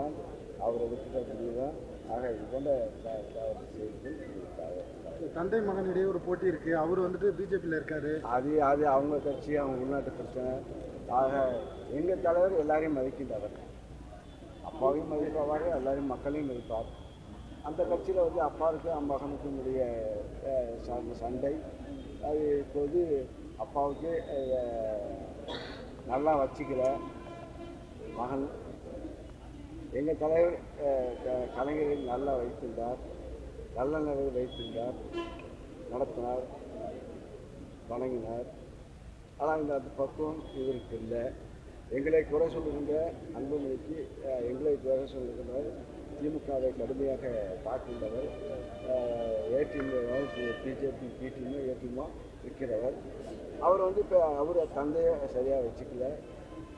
தான் அவர் எடுக்கிற முடிவு தான் ஆக இது போன்ற. தந்தை மகனிடையே ஒரு போட்டி இருக்கு. அவர் வந்துட்டு பிஜேபியில் இருக்காரு. அது அது அவங்க கட்சி அவங்க உள்நாட்டு பிரச்சனை. ஆக எங்கள் தலைவர் எல்லாரையும் மதிக்கின்றவர். அப்பாவையும் மதிப்பவர் எல்லாரையும் மக்களையும் மதிப்பார். அந்த கட்சியில் வந்து அப்பாவுக்கும் மகனுக்கும் உடைய சண்டை. அது இப்போது அப்பாவுக்கு நல்லா வச்சுக்கிற மகன் எங்கள் தலைவர் கலைஞரில் க- நல்லா வைத்திருந்தார். நல்ல நிலையில் வைத்திருந்தார். நடத்தினார். வணங்கினார். ஆனால் இந்த அந்த பக்குவம் இவருக்கு இல்லை. எங்களை குறை சொல்லுகின்ற அன்புமணிக்கு எங்களை குறை சொல்லுகின்றவர் திமுகவை கடுமையாக தாக்குகின்றவர் ஏடிஎம் பிஜேபி பிடிஎம் ஏடிஎம்மோ இருக்கிறவர். அவர் வந்து இப்போ அவர் தந்தையை சரியாக வச்சுக்கல.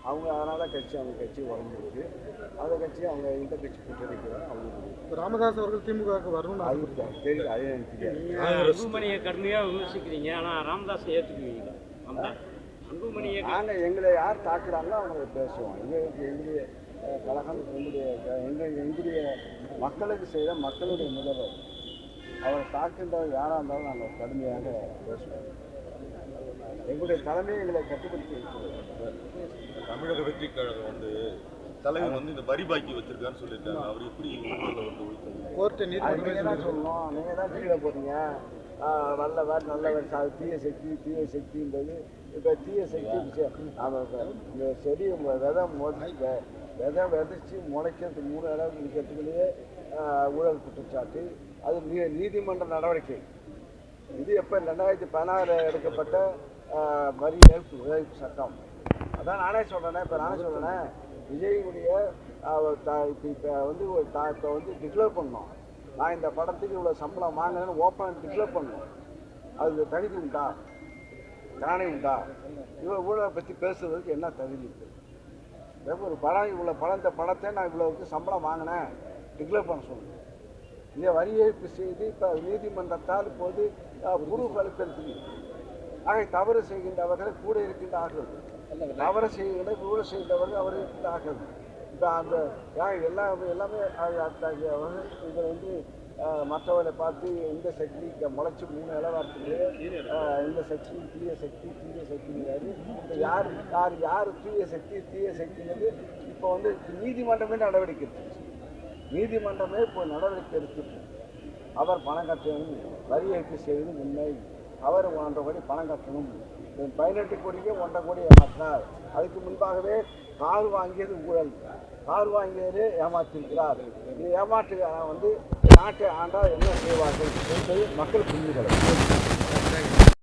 அவங்க அதனால் கட்சி அவங்க கட்சி உடஞ்சிருக்கு அந்த கட்சி அவங்க இந்த கட்சி கூட்டணிக்கிறார் அவங்க ராமதாஸ் அவர்கள் திமுகவுக்கு வரணும்னு அது தெரியும் அது எனக்கு தெரியாது. அன்புமணியை கடுமையாக விமர்சிக்கிறீங்க. ஆனால் ராமதாஸை ஏற்றுக்குவீங்களா ராமதாஸ் அன்புமணியை நாங்கள் எங்களை யார் தாக்குறாங்களோ அவங்க பேசுவோம். எங்களுக்கு எங்களுடைய கழகம் எங்களுடைய எங்கள் எங்களுடைய மக்களுக்கு செய்கிற மக்களுடைய முதல்வர். அவரை தாக்குன்றவர் யாராக இருந்தாலும் நாங்கள் கடுமையாக பேசுவோம். எங்களுடைய தலைமை எங்களை கட்டுப்படுத்தி இருக்கிறது தமிழக வெற்றி கழகம் வந்து தலைவர் வந்து இந்த வரி பாக்கி வச்சிருக்கான்னு சொல்லியிருக்காங்க அவர் எப்படி கோர்ட்டு நீங்கள் தான் சொல்லணும். நீங்கள் தான் கீழே போகிறீங்க நல்லவர் நல்லவர் சா தீய சக்தி தீய சக்தின்றது. இப்போ தீய சக்தி இந்த செடி விதை வெ- விதை விதைச்சி முளைக்கிறதுக்கு மூணு இடம் நிற்கிறதுக்குள்ளேயே ஊழல் குற்றச்சாட்டு. அது நீ நீதிமன்ற நடவடிக்கை. இது எப்போ ரெண்டாயிரத்தி பதினாறு எடுக்கப்பட்ட வரி ஏற்பு சட்டம். அதான் நானே சொல்கிறேனே இப்போ நானே சொல்கிறேன் விஜயுடைய இப்போ இப்போ வந்து ஒரு இப்போ வந்து டிக்ளேர் பண்ணோம். நான் இந்த படத்துக்கு இவ்வளோ சம்பளம் வாங்கினேன்னு ஓப்பன் டிக்ளேர் பண்ணோம். அது தகுதி உண்டா? தானே உண்டா? இவ்வளோ ஊழலை பற்றி பேசுறதுக்கு என்ன தகுதி? இருக்குது ஒரு படம் இவ்வளோ படம் இந்த படத்தை நான் இவ்வளோவுக்கு சம்பளம் வாங்கினேன். டிக்ளேர் பண்ண சொன்னேன் இதை வரி ஏற்பு செய்து இப்போ நீதிமன்றத்தால் இப்போது ப்ரூஃப் அளிப்பதற்கு ஆக தவறு செய்கின்றவர்கள் கூட இருக்கின்றார்கள். தவறு செய்கின்ற கூட செய்கின்றவர்கள் அவர் இருக்கின்றார்கள். இப்போ அந்த ஏன் எல்லாம் எல்லாமே அது அத்தகைய வந்து இதை வந்து மற்றவர்களை பார்த்து இந்த சக்தி முளைச்சி மூணு இளவாரத்துக்கு இந்த சக்தி தீய சக்தி தீய சக்திங்கிறாரு இப்போ யார் யார் யார் தீய சக்தி தீய சக்திங்கிறது இப்போ வந்து நீதிமன்றமே நடவடிக்கை எடுத்துச்சு. நீதிமன்றமே இப்போ நடவடிக்கை எடுத்துட்டு அவர் பணம் கட்டணும் வரி ஏற்பு செய்வது உண்மை. அவர் ஒன்றரை கோடி பணம் கட்டணும். பதினெட்டு கோடிக்கு ஒன்றரை கோடி ஏமாற்றினார். அதுக்கு முன்பாகவே கார் வாங்கியது ஊழல். கார் வாங்கியது ஏமாற்றிருக்கிறார் இது ஏமாற்று வந்து நாட்டை ஆண்டால் என்ன செய்வார்கள்? என்பது மக்கள் புரிந்து